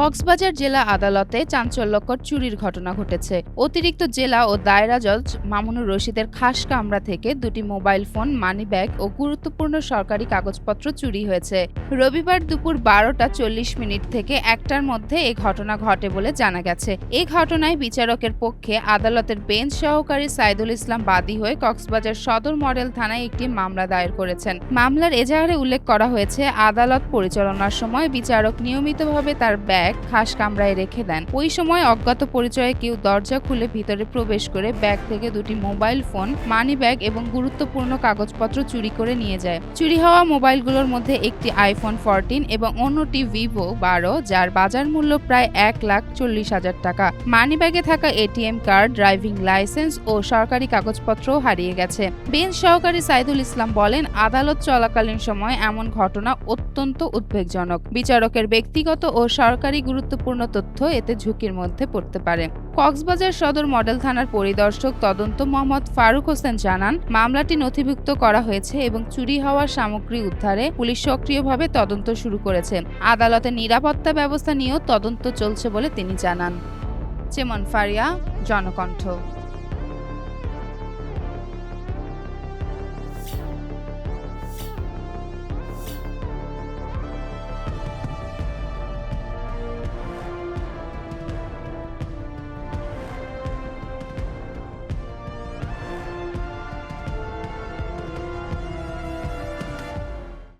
কক্সবাজার জেলা আদালতে চাঞ্চল্যকর চুরির ঘটনা ঘটেছে। অতিরিক্ত জেলা ও দায়রা জজ মামুনুর রশিদের খাস কামরা থেকে দুটি মোবাইল ফোন, মানিব্যাগ ও গুরুত্বপূর্ণ সরকারি কাগজপত্র চুরি হয়েছে। রবিবার দুপুর বারোটা চল্লিশ মিনিট থেকে একটার মধ্যে এ ঘটনা ঘটে বলে জানা গেছে। এ ঘটনায় বিচারকের পক্ষে আদালতের বেঞ্চ সহকারী সাইদুল ইসলাম বাদী হয়ে কক্সবাজার সদর মডেল থানায় একটি মামলা দায়ের করেছেন। মামলার এজাহারে উল্লেখ করা হয়েছে, আদালত পরিচালনার সময় বিচারক নিয়মিতভাবে তার ব্যাগ খাস কামরায় রেখে দেন। ওই সময় অজ্ঞাত পরিচয়ে কেউ দরজা খুলে ভিতরে প্রবেশ করে ব্যাগ থেকে দুটি মোবাইল ফোন, মানি ব্যাগ এবং গুরুত্বপূর্ণ কাগজপত্র চুরি করে নিয়ে যায়। চুরি হওয়া মোবাইলগুলোর মধ্যে একটি আইফোন ফোরটিন এবং অন্যটি ভিভো বারো, যার বাজার মূল্য প্রায় এক লাখ চল্লিশ হাজার টাকা। মানি ব্যাগে থাকা এটিএম কার্ড, ড্রাইভিং লাইসেন্স ও সরকারি কাগজপত্রও হারিয়ে গেছে। বেঞ্চ সহকারী সাইদুল ইসলাম বলেন, আদালত চলাকালীন সময় এমন ঘটনা অত্যন্ত উদ্বেগজনক। বিচারকের ব্যক্তিগত ও সরকারি গুরুত্বপূর্ণ তথ্য এতে ঝুঁকির মধ্যে পড়তে পারে। কক্সবাজার সদর মডেল থানার পরিদর্শক তদন্ত মোহাম্মদ ফারুক হোসেন জানান, মামলাটি নথিভুক্ত করা হয়েছে এবং চুরি হওয়ার সামগ্রী উদ্ধারে পুলিশ সক্রিয়ভাবে তদন্ত শুরু করেছে। আদালতে নিরাপত্তা ব্যবস্থা নিয়েও তদন্ত চলছে বলে তিনি জানান। চেমন ফারিয়া, জনকণ্ঠ।